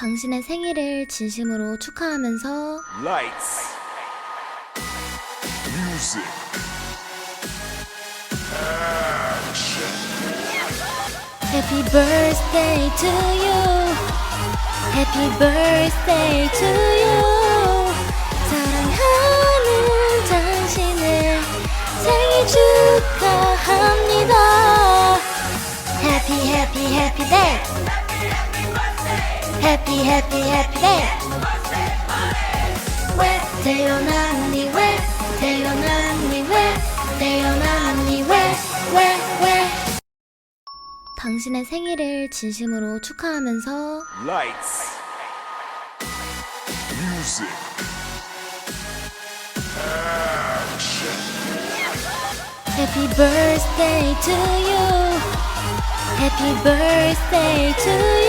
당신의 생일을 진심으로 축하하면서 Lights. Music. Happy birthday to you. Happy birthday to you. 사랑하는 당신을 생일 축하합니다. Happy happy happy day. Happy happy happy day. 왜 태어났니 왜 태어났니 왜 태어났니 왜왜 왜? 당신의 생일을 진심으로 축하하면서 Lights. Music. Happy birthday to you. Happy birthday to you.